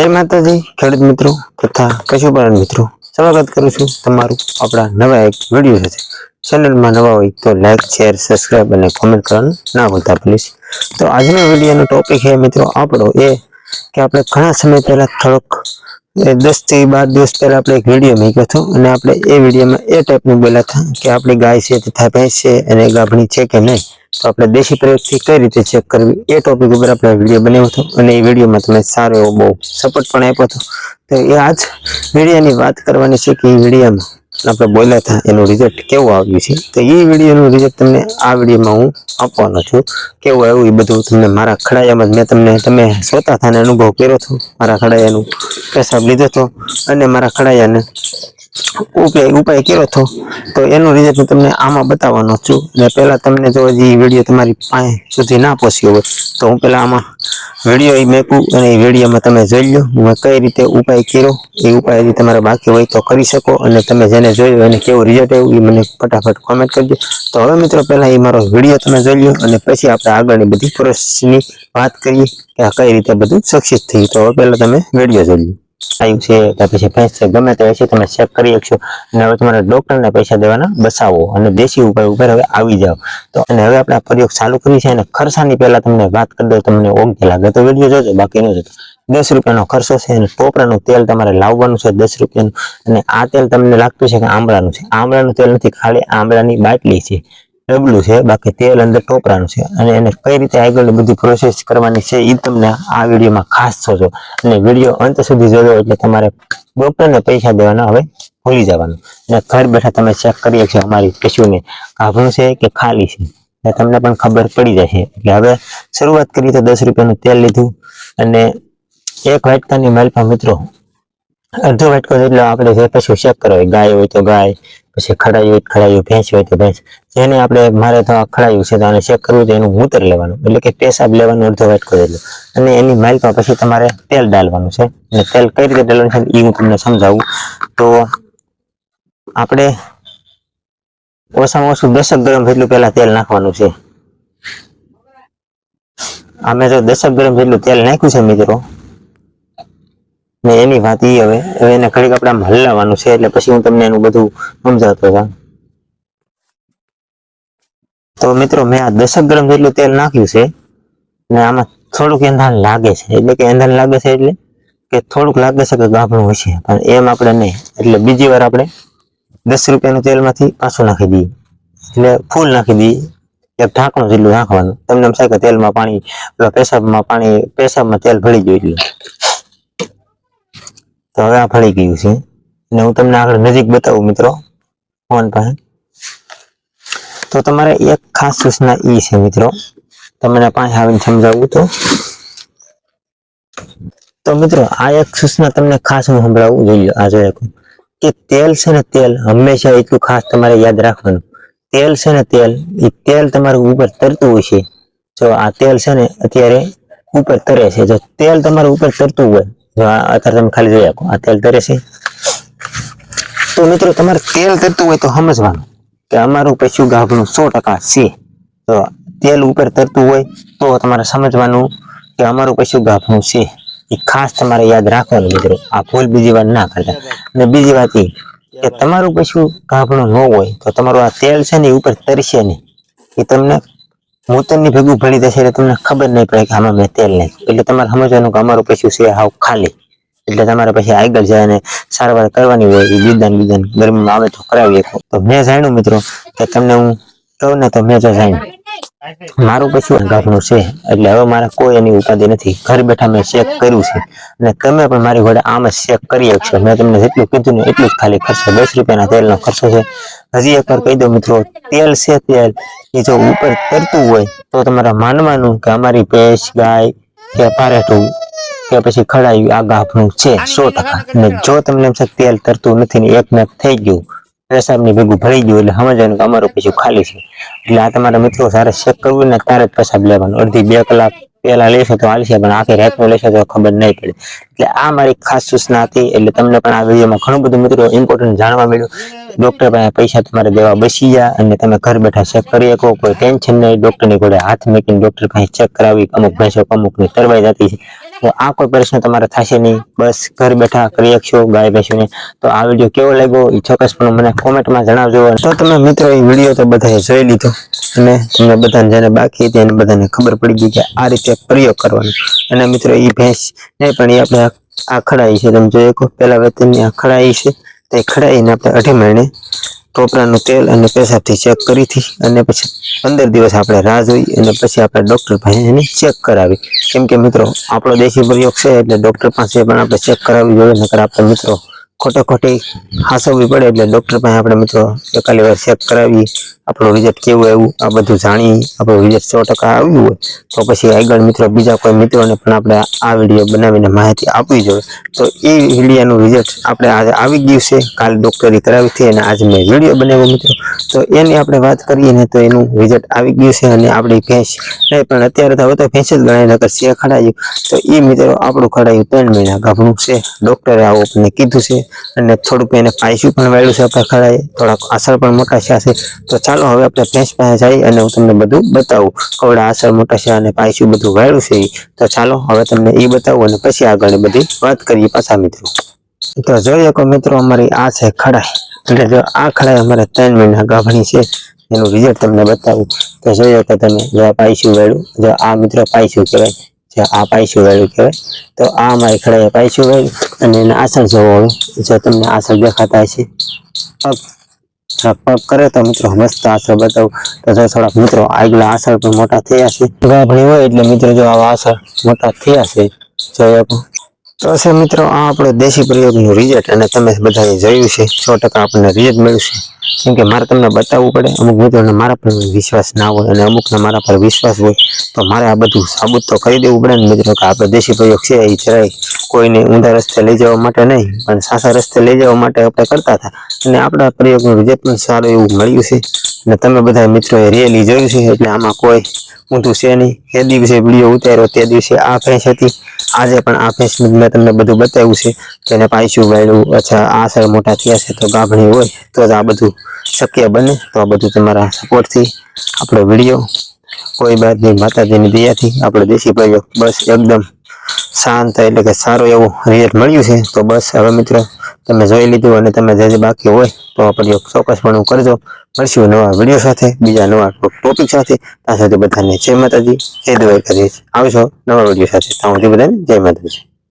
જય માતાજી, ખેડૂત મિત્રો, તથા પશુપાલન મિત્રો. સ્વાગત કરું છું તમારું આપણા નવા એક વીડિયો સાથે. ચેનલમાં નવા હોય તો લાઈક શેર સબસ્ક્રાઈબ અને કોમેન્ટ કરવાનું ના ભૂલતા પ્લીઝ તો આજનો વિડીયોનો ટોપિક છે, મિત્રો, આપણો એ કે આપણે ઘણા સમય પહેલાં થોડોક દસથી બાર દિવસ પહેલા આપણે એક વીડિયો મૂક્યો હતો અને આપણે એ વિડીયોમાં એ ટાઈપનું બોલ્યા હતા કે આપણી ગાય છે તથા ભેંસ છે અને ગાભણી છે કે નહીં, તો આપણે દેશી પ્રયોગથી કઈ રીતે ચેક કરવી? એ ટોપિક ઉપર આપણે વીડિયો બનાવ્યો હતો અને એ વિડીયોમાં તમે સારો એવો બહુ સપોર્ટ પણ આપ્યો હતો. તો એ આજ વિડીયાની વાત કરવાની છે કે એ વિડીયોમાં આપણે બોલ્યા હતા, એનું રિઝલ્ટ કેવું આવ્યું છે? તો એ વિડીયોનું રિઝલ્ટ તમને આ વિડીયોમાં હું આપવાનો છું. કેવું આવ્યું એ બધું તમને મારા ખડાયામાં મેં તમને, તમે સ્વતા થાને અનુભવ કર્યો હતો. મારા ખડાયાનું પેશાબ લીધો હતો અને મારા ખડાયાને ઉપાય ઉપાય કર્યો હતો તો એનું રિઝલ્ટ હું તમને આમાં બતાવવાનો છું. ને પહેલા તમને જો હજી વીડિયો તમારી પાસે સુધી ના પહોંચ્યો હોય, તો હું પહેલા આમાં વીડિયો એ મેકું અને એ વિડીયોમાં તમે જોઈ લો મેં કઈ રીતે ઉપાય કર્યો, એ ઉપાય હજી તમારે બાકી હોય તો કરી શકો અને તમે જેને જોયું એને કેવું રિઝલ્ટ આવ્યું એ મને ફટાફટ કોમેન્ટ કરજો. તો હવે મિત્રો, પહેલા એ મારો વીડિયો તમે જોઈ લો અને પછી આપણે આગળની બધી પ્રોસેસની વાત કરીએ કે આ કઈ રીતે બધું સક્સેસ થયું. તો હવે પહેલા તમે વીડિયો જોઈ લો આવ્યું છે, કે પછી ભેંસ છે, ગમે તે છે, તમે ચેક કરી શકશો. અને હવે તમારે ડોક્ટરને પૈસા દેવાના બસાવો અને દેશી ઉપાય ઉપર હવે આવી જાઓ. તો અને હવે આપણે પ્રયોગ ચાલુ કરી છે અને ખર્ચાની પહેલા તમને વાત કરી દઉં, તમને ઓકે લાગે તો વીડિયો જોજો, બાકી ન જોતો. દસ રૂપિયાનો ખર્ચો છે અને ટોપરાનું તેલ તમારે લાવવાનું છે દસ રૂપિયાનું. અને આ તેલ તમને લાગતું છે કે આમળાનું છે. આમળાનું તેલ નથી, ખાલી આમળાની બાટલી છે. ડબલું છે, બાકી તેલ અંદર ટોપરાનું છે. અને એને કઈ રીતે આગળ બધી પ્રોસેસ કરવાની છે એ તમને આ વિડીયોમાં ખાસ જોજો. અને વીડિયો અંત સુધી જોજો, એટલે તમારે ડોક્ટરને પૈસા દેવાના હવે ભૂલી જવાનું. અને ઘર બેઠા તમે ચેક કરી શકશો અમારી પશુને ગાભણું છે કે ખાલી છે. એટલે તમને પણ ખબર પડી જશે. એટલે હવે શરૂઆત કરી તો દસ રૂપિયાનું તેલ લીધું. અને એક વાટકાની માલપા મિત્રો, અડધો વાટકો જેટલો આપણે જે પશુ ચેક કરો ગાય હોય તો ગાય પછી ખડાયું તો ભેંસ હોય તો ભેંસ. જેને આપણે મારે તો ખડાયું છે તો આને ચેક કરવું તો એનું મૂતર લેવાનું. એટલે કે પેશાબ લેવાનું, અડધો વાટકો જેટલો અને એની માઇલમાં પછી તમારે તેલ ડાલવાનું છે. અને તેલ કઈ રીતે ડાલવાનું છે એ હું તમને સમજાવું. તો આપણે ઓછામાં ઓછું દસક ગ્રામ જેટલું પહેલાં તેલ નાખવાનું છે. અમે તો દસક ગ્રામ જેટલું તેલ નાખ્યું છે મિત્રો ને એની વાત ઈ હવે. હવે એને ઘડીક આપણે હલાવવાનું છે, એટલે પછી હું તમને એનું બધું સમજાવતો હતા તો મિત્રો, મેં આ દસક ગ્રામ જેટલું તેલ નાખ્યું છે, ને આમાં થોડુંક એંધાણ લાગે છે. એટલે કે એંધાણ લાગે છે એટલે કે થોડુંક લાગે છે કે ગાભણું હશે. પણ એમ આપણે નહીં. એટલે બીજી વાર આપણે દસ રૂપિયાનું તેલમાંથી પાછું નાખી દઈએ. એટલે ફૂલ નાખી દઈએ. એક ઢાંકણું જેટલું નાખવાનું. તમને એમ થાય કે તેલમાં પાણી, પેશાબમાં પાણી, પેશાબમાં તેલ ભળી ગયું એટલે. તો હવે આ ફળી ગયું છે. અને હું તમને આગળ નજીક બતાવું મિત્રો, ફોન પાસે તો તમારે એક ખાસ સૂચના ઈ છે મિત્રો, તમને પાસે આવીને સમજાવવું તો. તો મિત્રો, આ એક સૂચના તમને ખાસ હું સંભળાવવું જોઈએ આ જોઈએ કે તેલ છે ને તેલ હંમેશા એટલું ખાસ તમારે યાદ રાખવાનું. તેલ છે ને તેલ, એ તેલ તમારું ઉપર તરતું હોય છે. જો આ તેલ છે ને અત્યારે ઉપર તરે છે. જો તેલ તમારું ઉપર તરતું હોય અત્યારે તમે ખાલી જોઈ આપો આ તેલ તરે છે. તો મિત્રો, તમારે તેલ તરતું હોય તો સમજવાનું કે અમારું પશુ ગાભણું સો ટકા છે. તો તેલ ઉપર તરતું હોય તો તમારે સમજવાનું કે અમારું પશુ ગાભણું છે. એ ખાસ તમારે યાદ રાખવાનું મિત્રો, આ ભૂલ બીજી વાર ના કરતા. અને બીજી વાત એ કે તમારું પશુ ગાભણું ન હોય તો તમારું આ તેલ છે ને એ ઉપર તરશે નહીં. એ તમને મૂતરની ભેગું ભણી જશે એટલે તમને ખબર નહીં પડે કે આમાં મેં તેલ નહીં એટલે તમારે સમજવાનું કે અમારું પૈસું છે હાવ ખાલી. એટલે તમારે પછી આગળ જાય અને સારવાર કરવાની હોય, એ બીજાને બીજાને ગરમીમાં આવે તો કરાવી શકો તો મેં જાણ્યું મિત્રો કે તમને હું કહું ને તો મેં તો જાણ્યું. મારું પછી ગાભણું છે, એટલે હવે મારે કોઈ એની ઉપાધિ નથી. ઘર બેઠા મેં ચેક કર્યું છે. અને તમે પણ મારી ઘોડે આમ જ ચેક કરી શકશો. મેં તમને જેટલું કીધું ને એટલું જ ખાલી ખર્ચો. દસ રૂપિયાના તેલનો ખર્ચો છે. હજી એકવાર કહી દઉં મિત્રો તેલ છે તેલ. એ જો ઉપર તરતું હોય તો તમારે માનવાનું કે અમારી ભેંસ ગાય કે પારેઠું કે પછી ખડાયું આ ગાભણું છે સો ટકા. અને જો તમને એમ છે તેલ તરતું નથી ને એક મેક થઈ ગયું પેશાબની ભેગું ભળી ગયું એટલે સમજવાનું કે અમારું પીછું ખાલી છે. એટલે આ તમારા મિત્રો સારા ચેક કરવું ને ત્યારે જ પેશાબ લેવાનું. અડધી બે કલાક પહેલા લેશો તો હાલશે પણ આખી રાતનું લેશો તો ખબર નહીં પડે. એટલે આ મારી ખાસ સૂચના હતી એટલે તમને પણ આ વિડીયોમાં ઘણું બધું મિત્રો ઇમ્પોર્ટન્ટ જાણવા મળ્યું. ડોક્ટર પાસે પૈસા તમારે દેવા બસી ગયા અને તમે ઘર બેઠા ચેક કરી શકો કોઈ ટેન્શન નહીં. ડોક્ટરની ઘોડે હાથ મૂકીને ડોક્ટર પાસે ચેક કરાવી અમુક ભેંસો અમુકની તરવાઈ જતી છે. તો આ કોઈ પ્રશ્ન તમારે થશે નહીં. બસ ઘર બેઠા કરી શકશો, ગાય ભેંસોને. તો આ વીડિયો કેવો લાગ્યો એ ચોક્કસપણે મને કોમેન્ટમાં જણાવજો. તો તમે મિત્રો, એ વીડિયો તો બધાએ જોઈ લીધો. અને તમને બધાને જેને બાકી હતી એને બધાને ખબર પડી ગઈ કે આ રીતે પ્રયોગ કરવાનો. અને મિત્રો, એ ભેંસ નહીં પણ એ આપણે આ ખડાઈ છે. તમે જોઈ શકો પેલા વેતનની આ ખડાઈ છે. તે ખડાઈને આપણે અઢી મહિને ટોપરાનું તેલ અને પેશાબથી ચેક કરીથી અને પછી પંદર દિવસ આપણે રાહ જોઈ અને પછી આપણે ડૉક્ટર પાસે એને ચેક કરાવી. કેમ કે મિત્રો, આપણો દેશી પ્રયોગ છે એટલે ડૉક્ટર પાસે પણ આપણે ચેક કરાવવી જોઈએ, નકર આપણે મિત્રો ખોટે ખોટી હાસવવી પડે એટલે ડૉક્ટર પાસે આપણે મિત્રો એકાલી વાર ચેક કરાવી, આપણું રિઝલ્ટ કેવું આવ્યું, આ બધું જાણી, આપણું રિઝલ્ટ સો ટકા આવ્યું હોય, તો પછી આગળ મિત્રો બીજા કોઈ મિત્રોને પણ આપણે આ વીડિયો બનાવીને માહિતી આપવી જોઈએ. તો એ વિડીયાનું રિઝલ્ટ આપણે આજે આવી ગયું છે. કાલ ડૉક્ટરી કરાવી હતી અને આજે મેં વીડિયો બનાવ્યો મિત્રો. તો એની આપણે વાત કરીએ ને તો એનું રિઝલ્ટ આવી ગયું છે અને આપણી ભેંસ નહીં, પણ અત્યારે તો હવે તો ભેંસ જ ગણાય, નકર છે ખડાયું. તો એ મિત્રો આપણું ખડાયું ત્રણ મહિના ગાભણું છે. ડૉક્ટરે આવું આપણને કીધું છે અને થોડુંક એને પાયસું પણ વાળ્યું છે આપણે ખડાએ. થોડાક આસળ પણ મોટા છે. તો ચાલો હવે આપણે ભેંસ પાસે જઈએ અને હું તમને બધું બતાવું. કવડા આસળ મોટા છે અને પાયસું બધું વાળ્યું છે તો ચાલો હવે તમને એ બતાવું અને પછી આગળ બધી વાત કરીએ પાછા મિત્રો. તો જોઈ શકો મિત્રો અમારી આ છે ખડાઈ. એટલે જો આ ખડાઈ અમારે ત્રણ મહિના ગાભણી છે, એનું રિઝલ્ટ તમને બતાવું. તો જોયો કે તમે જો આ પાયસું વેળું, જો આ મિત્રો પાયસું કહેવાય, જે આ પાયસું વેળું કહેવાય, તો આ અમારી ખડાઈ પાયસું વેળું અને એને આસળ જોવો હવે જો તમને આસળ દેખાતા હશે. પગ કરે તો મિત્રો મસ્ત આસળ બતાવું. તો જો થોડાક મિત્રો આગલા આસળ પણ મોટા થયા છે. ગાભણી હોય એટલે મિત્રો જો આવા આસળ મોટા થયા છે શકો. તો મિત્રો, આ આપણો દેશી પ્રયોગનું રિઝલ્ટ અને તમે બધાએ જોયું છે સો ટકા આપણને રિઝલ્ટ મળ્યું છે કેમ કે મારે તમને બતાવવું પડે, અમુક મિત્રોને મારા પર વિશ્વાસ ના હોય અને અમુકને મારા પર વિશ્વાસ હોય, તો મારે આ બધું સાબુત તો કરી દેવું પડે ને મિત્રો, કે આપણે દેશી પ્રયોગ છે એ જરાય કોઈને ઊંધા રસ્તે લઈ જવા માટે નહીં, પણ સાસા રસ્તે લઈ જવા માટે આપણે કરતા હતા. અને આપણા પ્રયોગનું રિઝલ્ટ પણ સારું એવું મળ્યું છે. અને તમે બધા મિત્રોએ રિયલી જોયું છે, એટલે આમાં કોઈ ઊંધું છે નહીં. એ દિવસે વીડિયો ઉતાર્યો, તે દિવસે આ ફેંસ હતી. આજે પણ આ ફેસબુક મેં તમને બધું બતાવ્યું છે એને પાયસું વાળ્યું અચ્છા, આ સર મોટા થયા છે તો ગાભણી હોય તો જ આ બધું શક્ય બને. તો આ બધું તમારા સપોર્ટથી આપણો વીડિયો કોઈ બાદ નહીં માતાજીની દયાથી આપણો દેશી પ્રયોગ બસ એકદમ શાંત એટલે કે સારો એવો રિઝલ્ટ મળ્યું છે. તો બસ હવે મિત્રો તમે જોઈ લીધું અને તમે જે બાકી હોય તો પ્રયોગ ચોક્કસપણે કરજો. મળશું નવા વીડિયો સાથે, બીજા નવા ટોપિક સાથે. ત્યાં સુધી બધાને જય માતાજી, જય દ્વારકાધીશ. આવશો નવા વીડિયો સાથે. ત્યાં સુધી બધાને જય માતાજી.